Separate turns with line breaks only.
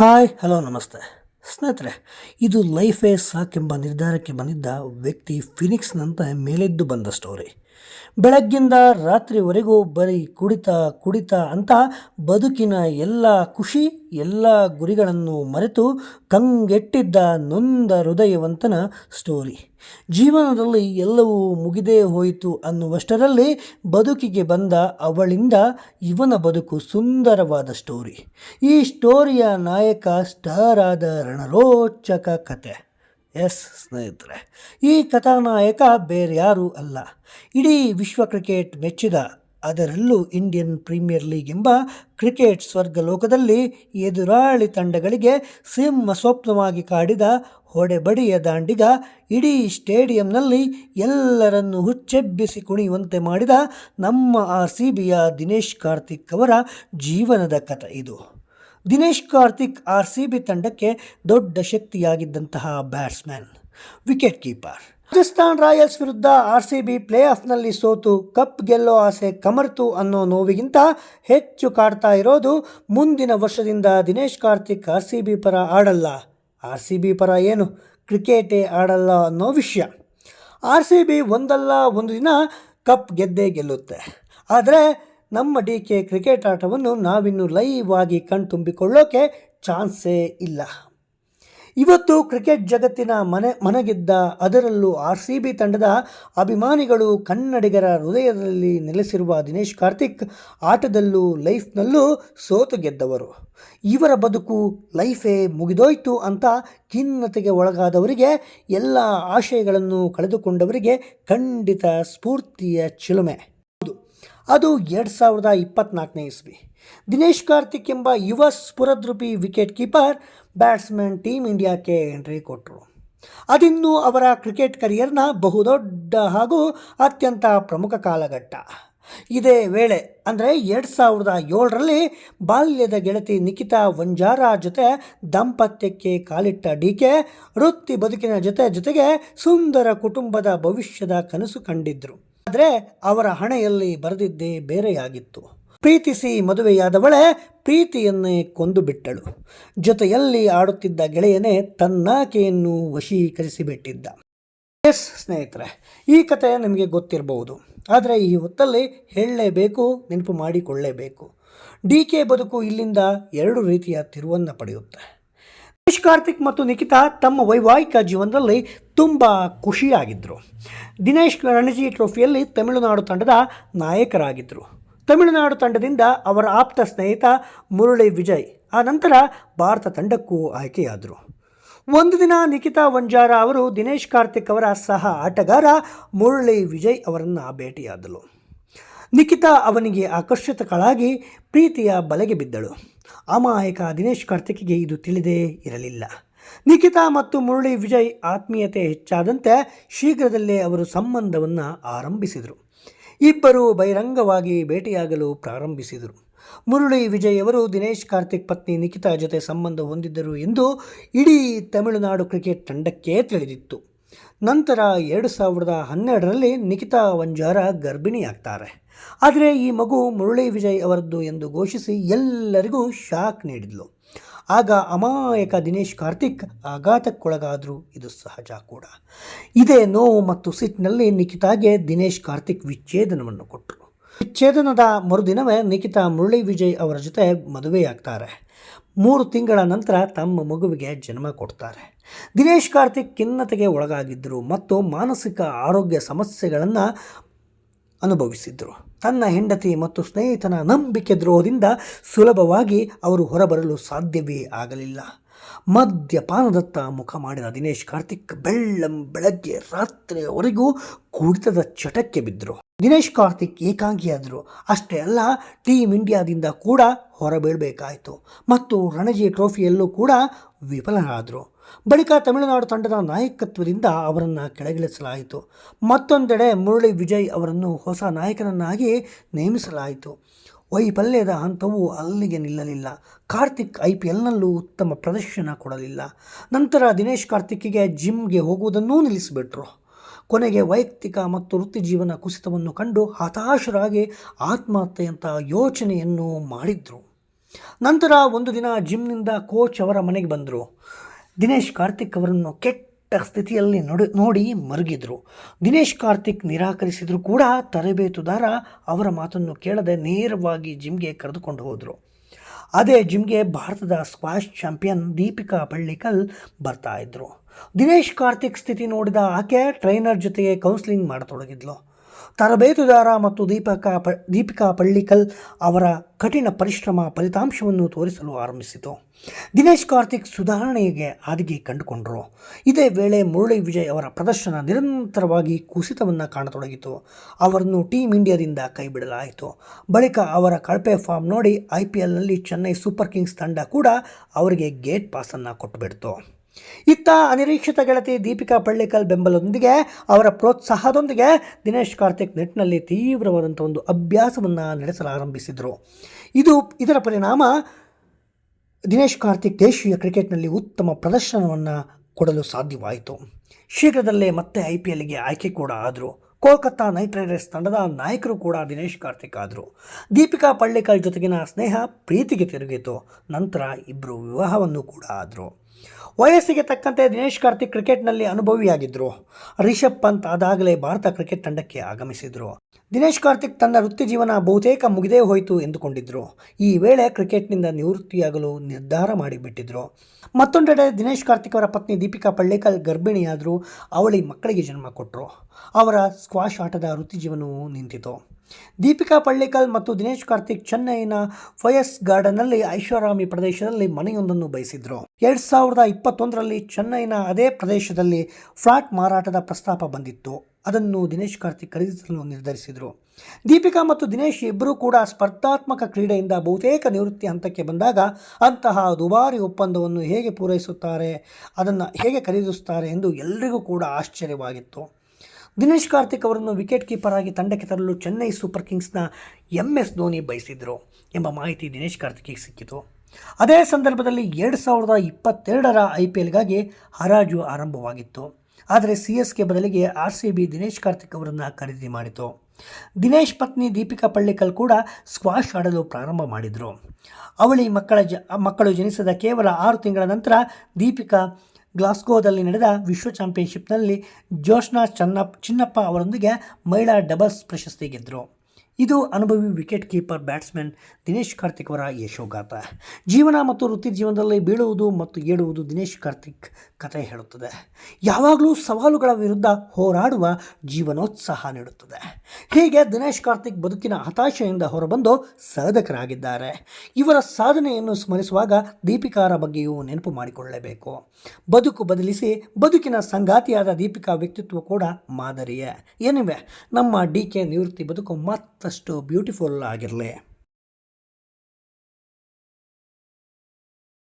Hi hello ನಮಸ್ತೆ. ಸ್ನೇಹಿತರೆ ಇದು ಲೈಫೇ ಸಾಕೆಂಬ ನಿರ್ಧಾರಕ್ಕೆ ಬಂದಿದ್ದ ವ್ಯಕ್ತಿ ಫಿನಿಕ್ಸ್ನಂತೆ ಮೇಲೆದ್ದು ಬಂದ ಸ್ಟೋರಿ ಬೆಳಗ್ಗಿಂದ ರಾತ್ರಿವರೆಗೂ ಬರೀ ಕುಡಿತ ಕುಡಿತ ಅಂತ ಬದುಕಿನ ಎಲ್ಲ ಖುಷಿ, ಎಲ್ಲ ಗುರಿಗಳನ್ನು ಮರೆತು ಕಂಗೆಟ್ಟಿದ್ದ ನೊಂದ ಹೃದಯವಂತನ ಸ್ಟೋರಿ ಜೀವನದಲ್ಲಿ ಎಲ್ಲವೂ ಮುಗಿದೇ ಹೋಯಿತು ಅನ್ನುವಷ್ಟರಲ್ಲಿ ಬದುಕಿಗೆ ಬಂದ ಅವಳಿಂದ ಇವನ ಬದುಕು ಸುಂದರವಾದ ಸ್ಟೋರಿ ಈ ಸ್ಟೋರಿಯ ನಾಯಕ ಸ್ಟಾರ್ ಆದ ರಣರೋಚಕ ಕತೆ. ಎಸ್ ಸ್ನೇಹಿತರೆ, ಈ ಕಥಾನಾಯಕ ಬೇರೆ ಯಾರೂ ಅಲ್ಲ. ಇಡೀ ವಿಶ್ವ ಕ್ರಿಕೆಟ್ ಮೆಚ್ಚಿದ, ಅದರಲ್ಲೂ ಇಂಡಿಯನ್ ಪ್ರೀಮಿಯರ್ ಲೀಗ್ ಎಂಬ ಕ್ರಿಕೆಟ್ ಸ್ವರ್ಗಲೋಕದಲ್ಲಿ ಎದುರಾಳಿ ತಂಡಗಳಿಗೆ ಸಿಂಹ ಸ್ವಪ್ನವಾಗಿ ಕಾಡಿದ ಹೊಡೆಬಡಿಯ ದಾಂಡಿಗ, ಇಡೀ ಸ್ಟೇಡಿಯಂನಲ್ಲಿ ಎಲ್ಲರನ್ನು ಹುಚ್ಚೆಬ್ಬಿಸಿ ಕುಣಿಯುವಂತೆ ಮಾಡಿದ ನಮ್ಮ ಆರ್ ಸಿ ಬಿಯ ದಿನೇಶ್ ಕಾರ್ತಿಕ್ ಅವರ ಜೀವನದ ಕಥೆ ಇದು. Dinesh Karthik R C B ತಂಡಕ್ಕೆ ದೊಡ್ಡ ಶಕ್ತಿಯಾಗಿದ್ದಂತಹ batsman wicket keeper. Rajasthan royals ವಿರುದ್ಧ ಆರ್ ಸಿ ಬಿ ಪ್ಲೇ ಆಫ್ನಲ್ಲಿ ಸೋತು, ಕಪ್ ಗೆಲ್ಲೋ ಆಸೆ ಕಮರ್ತು ಅನ್ನೋ ನೋವಿಗಿಂತ ಹೆಚ್ಚು ಕಾಡ್ತಾ ಇರೋದು ಮುಂದಿನ ವರ್ಷದಿಂದ Dinesh Karthik R C B ಪರ ಆಡಲ್ಲ. ಆರ್ ಸಿ ಬಿ ಪರ ಏನು? ಕ್ರಿಕೆಟೇ ಆಡಲ್ಲ ಅನ್ನೋ ವಿಷಯ. ಆರ್ ಸಿ ಬಿ ಒಂದಲ್ಲ ಒಂದು ದಿನ ಕಪ್ ಗೆದ್ದೇ ಗೆಲ್ಲುತ್ತೆ. ಆದರೆ ನಮ್ಮ ಡಿ ಕೆ ಕ್ರಿಕೆಟ್ ಆಟವನ್ನು ನಾವಿನ್ನು ಲೈವ್ ಆಗಿ ಕಣ್ತುಂಬಿಕೊಳ್ಳೋಕೆ ಚಾನ್ಸೇ ಇಲ್ಲ. ಇವತ್ತು ಕ್ರಿಕೆಟ್ ಜಗತ್ತಿನ ಮನೆ, ಮನಗೆದ್ದ ಅದರಲ್ಲೂ ಆರ್ ಸಿ ಬಿ ತಂಡದ ಅಭಿಮಾನಿಗಳು ಕನ್ನಡಿಗರ ಹೃದಯದಲ್ಲಿ ನೆಲೆಸಿರುವ ದಿನೇಶ್ ಕಾರ್ತಿಕ್ ಆಟದಲ್ಲೂ ಲೈಫ್ನಲ್ಲೂ ಸೋತು ಗೆದ್ದವರು. ಇವರ ಬದುಕು ಲೈಫೇ ಮುಗಿದೋಯ್ತು ಅಂತ ಖಿನ್ನತೆಗೆ ಒಳಗಾದವರಿಗೆ, ಎಲ್ಲ ಆಶಯಗಳನ್ನು ಕಳೆದುಕೊಂಡವರಿಗೆ ಖಂಡಿತ ಸ್ಫೂರ್ತಿಯ ಚಿಲುಮೆ. ಅದು ಎರಡು ಸಾವಿರದ ಇಪ್ಪತ್ನಾಲ್ಕನೇ ಇಸ್ವಿ. ದಿನೇಶ್ ಕಾರ್ತಿಕ್ ಎಂಬ ಯುವ ಸ್ಫುರದ್ರೂಪಿ ವಿಕೆಟ್ ಕೀಪರ್ ಬ್ಯಾಟ್ಸ್ಮನ್ ಟೀಮ್ ಇಂಡಿಯಾಕ್ಕೆ ಎಂಟ್ರಿ ಕೊಟ್ಟರು ಅದಿನ್ನೂ ಅವರ ಕ್ರಿಕೆಟ್ ಕರಿಯರ್ನ ಬಹುದೊಡ್ಡ ಹಾಗೂ ಅತ್ಯಂತ ಪ್ರಮುಖ ಕಾಲಘಟ್ಟ. ಇದೇ ವೇಳೆ ಅಂದರೆ ಎರಡು ಸಾವಿರದ ಏಳರಲ್ಲಿ ಬಾಲ್ಯದ ಗೆಳತಿ ನಿಖಿತಾ ವಂಜಾರ ಜೊತೆ ದಾಂಪತ್ಯಕ್ಕೆ ಕಾಲಿಟ್ಟ ಡಿ ಕೆ, ವೃತ್ತಿ ಬದುಕಿನ ಜೊತೆ ಜೊತೆಗೆ ಸುಂದರ ಕುಟುಂಬದ ಭವಿಷ್ಯದ ಕನಸು ಕಂಡಿದ್ರು. ಆದರೆ ಅವರ ಹಣೆಯಲ್ಲಿ ಬರೆದಿದ್ದೇ ಬೇರೆಯಾಗಿತ್ತು. ಪ್ರೀತಿಸಿ ಮದುವೆಯಾದವಳೆ ಪ್ರೀತಿಯನ್ನೇ ಕೊಂದು ಬಿಟ್ಟಳು ಜೊತೆಯಲ್ಲಿ ಆಡುತ್ತಿದ್ದ ಗೆಳೆಯನೇ ತನ್ನಾಕೆಯನ್ನು ವಶೀಕರಿಸಿಬಿಟ್ಟಿದ್ದ. ಎಸ್ ಸ್ನೇಹಿತರೆ, ಈ ಕತೆ ನಿಮಗೆ ಗೊತ್ತಿರಬಹುದು ಆದರೆ ಈ ಹೊತ್ತಲ್ಲಿ ಹೇಳಲೇಬೇಕು, ನೆನಪು ಮಾಡಿಕೊಳ್ಳೇಬೇಕು. ಡಿ ಕೆ ಬದುಕು ಇಲ್ಲಿಂದ ಎರಡು ರೀತಿಯ ತಿರುವನ್ನು ಪಡೆಯುತ್ತೆ. ದಿನೇಶ್ ಕಾರ್ತಿಕ್ ಮತ್ತು ನಿಖಿತಾ ತಮ್ಮ ವೈವಾಹಿಕ ಜೀವನದಲ್ಲಿ ತುಂಬ ಖುಷಿಯಾಗಿದ್ದರು ದಿನೇಶ್ ರಣಜಿ ಟ್ರೋಫಿಯಲ್ಲಿ ತಮಿಳುನಾಡು ತಂಡದ ನಾಯಕರಾಗಿದ್ದರು ತಮಿಳುನಾಡು ತಂಡದಿಂದ ಅವರ ಆಪ್ತ ಸ್ನೇಹಿತ ಮುರಳಿ ವಿಜಯ್, ಆ ನಂತರ ಭಾರತ ತಂಡಕ್ಕೂ ಆಯ್ಕೆಯಾದರು. ಒಂದು ದಿನ ನಿಖಿತಾ ವಂಜಾರ ಅವರು ದಿನೇಶ್ ಕಾರ್ತಿಕ್ ಅವರ ಸಹ ಆಟಗಾರ ಮುರಳಿ ವಿಜಯ್ ಅವರನ್ನು ಭೇಟಿಯಾದಳು. ನಿಖಿತಾ ಅವನಿಗೆ ಆಕರ್ಷಿತಗಳಾಗಿ ಪ್ರೀತಿಯ ಬಲೆಗೆ ಬಿದ್ದಳು. ಅಮಾಯಕ ದಿನೇಶ್ ಕಾರ್ತಿಕ್ಗೆ ಇದು ತಿಳಿದೇ ಇರಲಿಲ್ಲ. ನಿಖಿತಾ ಮತ್ತು ಮುರಳಿ ವಿಜಯ್ ಆತ್ಮೀಯತೆ ಹೆಚ್ಚಾದಂತೆ ಶೀಘ್ರದಲ್ಲೇ ಅವರು ಸಂಬಂಧವನ್ನು ಆರಂಭಿಸಿದರು. ಇಬ್ಬರು ಬಹಿರಂಗವಾಗಿ ಭೇಟಿಯಾಗಲು ಪ್ರಾರಂಭಿಸಿದರು. ಮುರಳಿ ವಿಜಯ್ ಅವರು ದಿನೇಶ್ ಕಾರ್ತಿಕ್ ಪತ್ನಿ ನಿಖಿತಾ ಜೊತೆ ಸಂಬಂಧ ಹೊಂದಿದ್ದರು ಎಂದು ಇಡೀ ತಮಿಳುನಾಡು ಕ್ರಿಕೆಟ್ ತಂಡಕ್ಕೆ ತಿಳಿದಿತ್ತು. ನಂತರ ಎರಡು ಸಾವಿರದ ಹನ್ನೆರಡರಲ್ಲಿ ನಿಖಿತಾ ವಂಜಾರ ಗರ್ಭಿಣಿಯಾಗ್ತಾರೆ. ಆದರೆ ಈ ಮಗು ಮುರಳಿ ವಿಜಯ್ ಅವರದ್ದು ಎಂದು ಘೋಷಿಸಿ ಎಲ್ಲರಿಗೂ ಶಾಕ್ ನೀಡಿದ್ಲು. ಆಗ ಅಮಾಯಕ ದಿನೇಶ್ ಕಾರ್ತಿಕ್ ಆಘಾತಕ್ಕೊಳಗಾದರೂ ಇದು ಸಹಜ ಕೂಡ. ಇದೇ ನೋವು ಮತ್ತು ಸಿಟ್ನಲ್ಲಿ ನಿಖಿತಾಗೆ ದಿನೇಶ್ ಕಾರ್ತಿಕ್ ವಿಚ್ಛೇದನವನ್ನು ಕೊಟ್ಟರು ವಿಚ್ಛೇದನದ ಮರುದಿನವೇ ನಿಖಿತಾ ಮುರಳಿ ವಿಜಯ್ ಅವರ ಜೊತೆ ಮದುವೆಯಾಗ್ತಾರೆ. ಮೂರು ತಿಂಗಳ ನಂತರ ತಮ್ಮ ಮಗುವಿಗೆ ಜನ್ಮ ಕೊಡ್ತಾರೆ. ದಿನೇಶ್ ಕಾರ್ತಿಕ್ ಖಿನ್ನತೆಗೆ ಒಳಗಾಗಿದ್ದರು ಮತ್ತು ಮಾನಸಿಕ ಆರೋಗ್ಯ ಸಮಸ್ಯೆಗಳನ್ನು ಅನುಭವಿಸಿದ್ದರು ತನ್ನ ಹೆಂಡತಿ ಮತ್ತು ಸ್ನೇಹಿತನ ನಂಬಿಕೆ ದ್ರೋಹದಿಂದ ಸುಲಭವಾಗಿ ಅವರು ಹೊರಬರಲು ಸಾಧ್ಯವೇ ಆಗಲಿಲ್ಲ. ಮದ್ಯಪಾನದತ್ತ ಮುಖ ಮಾಡಿದ ದಿನೇಶ್ ಕಾರ್ತಿಕ್ ಬೆಳ್ಳಂ ಬೆಳಗ್ಗೆ ರಾತ್ರಿಯವರೆಗೂ ಕುಡಿತದ ಚಟಕ್ಕೆ ಬಿದ್ದರು ದಿನೇಶ್ ಕಾರ್ತಿಕ್ ಏಕಾಂಗಿಯಾದರು. ಅಷ್ಟೇ ಅಲ್ಲ, ಟೀಮ್ ಇಂಡಿಯಾದಿಂದ ಕೂಡ ಹೊರಬೀಳಬೇಕಾಯಿತು. ಮತ್ತು ರಣಜಿ ಟ್ರೋಫಿಯಲ್ಲೂ ಕೂಡ ವಿಫಲರಾದರು. ಬಳಿಕ ತಮಿಳುನಾಡು ತಂಡದ ನಾಯಕತ್ವದಿಂದ ಅವರನ್ನು ಕೆಳಗಿಳಿಸಲಾಯಿತು. ಮತ್ತೊಂದೆಡೆ ಮುರಳಿ ವಿಜಯ್ ಅವರನ್ನು ಹೊಸ ನಾಯಕನನ್ನಾಗಿ ನೇಮಿಸಲಾಯಿತು. ವೈಫಲ್ಯದ ಹಂತವು ಅಲ್ಲಿಗೆ ನಿಲ್ಲಲಿಲ್ಲ. ಕಾರ್ತಿಕ್ ಐ ಪಿ ಎಲ್ನಲ್ಲೂ ಉತ್ತಮ ಪ್ರದರ್ಶನ ಕೊಡಲಿಲ್ಲ. ನಂತರ ದಿನೇಶ್ ಕಾರ್ತಿಕ್ಗೆ ಜಿಮ್ಗೆ ಹೋಗುವುದನ್ನೂ ನಿಲ್ಲಿಸಿಬಿಟ್ರು. ಕೊನೆಗೆ ವೈಯಕ್ತಿಕ ಮತ್ತು ವೃತ್ತಿ ಜೀವನ ಕುಸಿತವನ್ನು ಕಂಡು ಹತಾಶರಾಗಿ ಆತ್ಮಹತ್ಯೆಯಂತಹ ಯೋಚನೆಯನ್ನು ಮಾಡಿದರು. ನಂತರ ಒಂದು ದಿನ ಜಿಮ್ನಿಂದ ಕೋಚ್ ಅವರ ಮನೆಗೆ ಬಂದರು. ದಿನೇಶ್ ಕಾರ್ತಿಕ್ ಅವರನ್ನು ಕೆಟ್ಟ ಸ್ಥಿತಿಯಲ್ಲಿ ನೋಡ ನೋಡಿ ಮರುಗಿದ್ರು. ದಿನೇಶ್ ಕಾರ್ತಿಕ್ ನಿರಾಕರಿಸಿದ್ರು ಕೂಡ ತರಬೇತುದಾರ ಅವರ ಮಾತನ್ನು ಕೇಳದೆ ನೇರವಾಗಿ ಜಿಮ್ಗೆ ಕರೆದುಕೊಂಡು ಹೋದರು. ಅದೇ ಜಿಮ್ಗೆ ಭಾರತದ ಸ್ಕ್ವಾಷ್ ಚಾಂಪಿಯನ್ ದೀಪಿಕಾ ಪಳ್ಳಿಕಲ್ ಬರ್ತಾ ಇದ್ರು. ದಿನೇಶ್ ಕಾರ್ತಿಕ್ ಸ್ಥಿತಿ ನೋಡಿದ ಆಕೆ ಟ್ರೈನರ್ ಜೊತೆಗೆ ಕೌನ್ಸಿಲಿಂಗ್ ಮಾಡತೊಡಗಿದ್ಲು. ತರಬೇತುದಾರ ಮತ್ತು ದೀಪಿಕಾ ಪ, ದೀಪಿಕಾ ಪಳ್ಳಿಕಲ್ ಅವರ ಕಠಿಣ ಪರಿಶ್ರಮ ಫಲಿತಾಂಶವನ್ನು ತೋರಿಸಲು ಆರಂಭಿಸಿತು. ದಿನೇಶ್ ಕಾರ್ತಿಕ್ ಸುಧಾರಣೆಗೆ ಆದಿಗೆ ಕಂಡುಕೊಂಡರು. ಇದೇ ವೇಳೆ ಮುರಳಿ ವಿಜಯ್ ಅವರ ಪ್ರದರ್ಶನ ನಿರಂತರವಾಗಿ ಕುಸಿತವನ್ನು ಕಾಣತೊಡಗಿತು. ಅವರನ್ನು ಟೀಮ್ ಇಂಡಿಯಾದಿಂದ ಕೈಬಿಡಲಾಯಿತು ಬಳಿಕ ಅವರ ಕಳಪೆ ಫಾರ್ಮ್ ನೋಡಿ ಐ ಪಿ ಎಲ್ನಲ್ಲಿ ಚೆನ್ನೈ ಸೂಪರ್ ಕಿಂಗ್ಸ್ ತಂಡ ಕೂಡ ಅವರಿಗೆ ಗೇಟ್ ಪಾಸನ್ನು ಕೊಟ್ಟುಬಿಡ್ತು ಇತ್ತ ಅನಿರೀಕ್ಷಿತ ಗೆಳತಿ ದೀಪಿಕಾ ಪಳ್ಳಿಕಲ್ ಬೆಂಬಲದೊಂದಿಗೆ ಅವರ ಪ್ರೋತ್ಸಾಹದೊಂದಿಗೆ ದಿನೇಶ್ ಕಾರ್ತಿಕ್ ನೆಟ್ನಲ್ಲಿ ತೀವ್ರವಾದಂಥ ಒಂದು ಅಭ್ಯಾಸವನ್ನು ನಡೆಸಲಾರಂಭಿಸಿದರು. ಇದು ಇದರ ಪರಿಣಾಮ ದಿನೇಶ್ ಕಾರ್ತಿಕ್ ದೇಶೀಯ ಕ್ರಿಕೆಟ್ನಲ್ಲಿ ಉತ್ತಮ ಪ್ರದರ್ಶನವನ್ನು ಕೊಡಲು ಸಾಧ್ಯವಾಯಿತು. ಶೀಘ್ರದಲ್ಲೇ ಮತ್ತೆ ಐ ಪಿ ಎಲ್ಗೆ ಆಯ್ಕೆ ಕೂಡ ಆದರು. ಕೋಲ್ಕತ್ತಾ ನೈಟ್ ರೈಡರ್ಸ್ ತಂಡದ ನಾಯಕರು ಕೂಡ ದಿನೇಶ್ ಕಾರ್ತಿಕ್ ಆದರು. ದೀಪಿಕಾ ಪಳ್ಳಿಕಲ್ ಜೊತೆಗಿನ ಸ್ನೇಹ ಪ್ರೀತಿಗೆ ತಿರುಗಿತು. ನಂತರ ಇಬ್ಬರು ವಿವಾಹವನ್ನು ಕೂಡ ಆದರು. ವಯಸ್ಸಿಗೆ ತಕ್ಕಂತೆ ದಿನೇಶ್ ಕಾರ್ತಿಕ್ ಕ್ರಿಕೆಟ್ನಲ್ಲಿ ಅನುಭವಿಯಾಗಿದ್ದರು ರಿಷಬ್ ಪಂತ್ ಅದಾಗಲೇ ಭಾರತ ಕ್ರಿಕೆಟ್ ತಂಡಕ್ಕೆ ಆಗಮಿಸಿದರು. ದಿನೇಶ್ ಕಾರ್ತಿಕ್ ತನ್ನ ವೃತ್ತಿ ಜೀವನ ಬಹುತೇಕ ಮುಗಿದೇ ಹೋಯಿತು ಎಂದುಕೊಂಡಿದ್ದರು ಈ ವೇಳೆ ಕ್ರಿಕೆಟ್ನಿಂದ ನಿವೃತ್ತಿಯಾಗಲು ನಿರ್ಧಾರ ಮಾಡಿಬಿಟ್ಟಿದ್ರು. ಮತ್ತೊಂದೆಡೆ ದಿನೇಶ್ ಕಾರ್ತಿಕ್ ಅವರ ಪತ್ನಿ ದೀಪಿಕಾ ಪಳ್ಳೇಕಲ್ ಗರ್ಭಿಣಿಯಾದರೂ ಅವಳಿ ಮಕ್ಕಳಿಗೆ ಜನ್ಮ ಕೊಟ್ಟರು ಅವರ ಸ್ಕ್ವಾಷ್ ಆಟದ ವೃತ್ತಿ ಜೀವನವು ನಿಂತಿತು. ದೀಪಿಕಾ ಪಳ್ಳಿಕಲ್ ಮತ್ತು ದಿನೇಶ್ ಕಾರ್ತಿಕ್ ಚೆನ್ನೈನ ಫಯಸ್ ಗಾರ್ಡನ್ನಲ್ಲಿ ಐಷಾರಾಮಿ ಪ್ರದೇಶದಲ್ಲಿ ಮನೆಯೊಂದನ್ನು ಬಯಸಿದ್ರು. ಎರಡು ಸಾವಿರದ ಇಪ್ಪತ್ತೊಂದರಲ್ಲಿ ಚೆನ್ನೈನ ಅದೇ ಪ್ರದೇಶದಲ್ಲಿ ಫ್ಲಾಟ್ ಮಾರಾಟದ ಪ್ರಸ್ತಾಪ ಬಂದಿತ್ತು. ಅದನ್ನು ದಿನೇಶ್ ಕಾರ್ತಿಕ್ ಖರೀದಿಸಲು ನಿರ್ಧರಿಸಿದರು. ದೀಪಿಕಾ ಮತ್ತು ದಿನೇಶ್ ಇಬ್ಬರೂ ಕೂಡ ಸ್ಪರ್ಧಾತ್ಮಕ ಕ್ರೀಡೆಯಿಂದ ಬಹುತೇಕ ನಿವೃತ್ತಿ ಹಂತಕ್ಕೆ ಬಂದಾಗ ಅಂತಹ ದುಬಾರಿ ಒಪ್ಪಂದವನ್ನು ಹೇಗೆ ಪೂರೈಸುತ್ತಾರೆ, ಅದನ್ನು ಹೇಗೆ ಖರೀದಿಸುತ್ತಾರೆ ಎಂದು ಎಲ್ಲರಿಗೂ ಕೂಡ ಆಶ್ಚರ್ಯವಾಗಿತ್ತು. ದಿನೇಶ್ ಕಾರ್ತಿಕ್ ಅವರನ್ನು ವಿಕೆಟ್ ಕೀಪರ್ ಆಗಿ ತಂಡಕ್ಕೆ ತರಲು ಚೆನ್ನೈ ಸೂಪರ್ ಕಿಂಗ್ಸ್ನ ಎಂ ಎಸ್ ಧೋನಿ ಬಯಸಿದ್ರು ಎಂಬ ಮಾಹಿತಿ ದಿನೇಶ್ ಕಾರ್ತಿಕ್ಗೆ ಸಿಕ್ಕಿತು. ಅದೇ ಸಂದರ್ಭದಲ್ಲಿ ಎರಡು ಸಾವಿರದ ಇಪ್ಪತ್ತೆರಡರ ಐ ಪಿ ಎಲ್ಗಾಗಿ ಹರಾಜು ಆರಂಭವಾಗಿತ್ತು. ಆದರೆ ಸಿ ಎಸ್ ಕೆ ಬದಲಿಗೆ R C B Dinesh Karthik ಅವರನ್ನು ಖರೀದಿ ಮಾಡಿತು. ದಿನೇಶ್ ಪತ್ನಿ ದೀಪಿಕಾ ಪಳ್ಳಿಕಲ್ ಕೂಡ ಸ್ಕ್ವಾಷ್ ಆಡಲು ಪ್ರಾರಂಭ ಮಾಡಿದರು. ಅವಳಿ ಮಕ್ಕಳ ಜ, ಮಕ್ಕಳು ಜನಿಸಿದ ಕೇವಲ ಆರು ತಿಂಗಳ ನಂತರ ದೀಪಿಕಾ ಗ್ಲಾಸ್ಗೋದಲ್ಲಿ ನಡೆದ ವಿಶ್ವ ಚಾಂಪಿಯನ್ಶಿಪ್ನಲ್ಲಿ ಜೋಶ್ನಾ ಚನ್ನಪ್ ಚಿನ್ನಪ್ಪ ಅವರೊಂದಿಗೆ ಮಹಿಳಾ ಡಬಲ್ಸ್ ಪ್ರಶಸ್ತಿ ಗೆದ್ದರು ಇದು ಅನುಭವಿ wicket keeper batsman Dinesh Karthik ಅವರ ಯಶೋಗಾಥ. ಜೀವನ ಮತ್ತು ವೃತ್ತಿ ಜೀವನದಲ್ಲಿ ಬೀಳುವುದು ಮತ್ತು ಏಳುವುದು ದಿನೇಶ್ ಕಾರ್ತಿಕ್ ಕಥೆ ಹೇಳುತ್ತದೆ. ಯಾವಾಗಲೂ ಸವಾಲುಗಳ ವಿರುದ್ಧ ಹೋರಾಡುವ ಜೀವನೋತ್ಸಾಹ ನೀಡುತ್ತದೆ. ಹೀಗೆ ದಿನೇಶ್ ಕಾರ್ತಿಕ್ ಬದುಕಿನ ಹತಾಶೆಯಿಂದ ಹೊರಬಂದು ಸಾಧಕರಾಗಿದ್ದಾರೆ. ಇವರ ಸಾಧನೆಯನ್ನು ಸ್ಮರಿಸುವಾಗ ದೀಪಿಕಾರ ಬಗ್ಗೆಯೂ ನೆನಪು ಮಾಡಿಕೊಳ್ಳಲೇಬೇಕು ಬದುಕು ಬದಲಿಸಿ ಬದುಕಿನ ಸಂಗಾತಿಯಾದ ದೀಪಿಕಾ ವ್ಯಕ್ತಿತ್ವ ಕೂಡ ಮಾದರಿಯೇ. ಏನಿವೆ ನಮ್ಮ ಡಿ ಕೆ ನಿವೃತ್ತಿ ಬದುಕು ಮತ್ತಷ್ಟು ಬ್ಯೂಟಿಫುಲ್ ಆಗಿರಲಿ.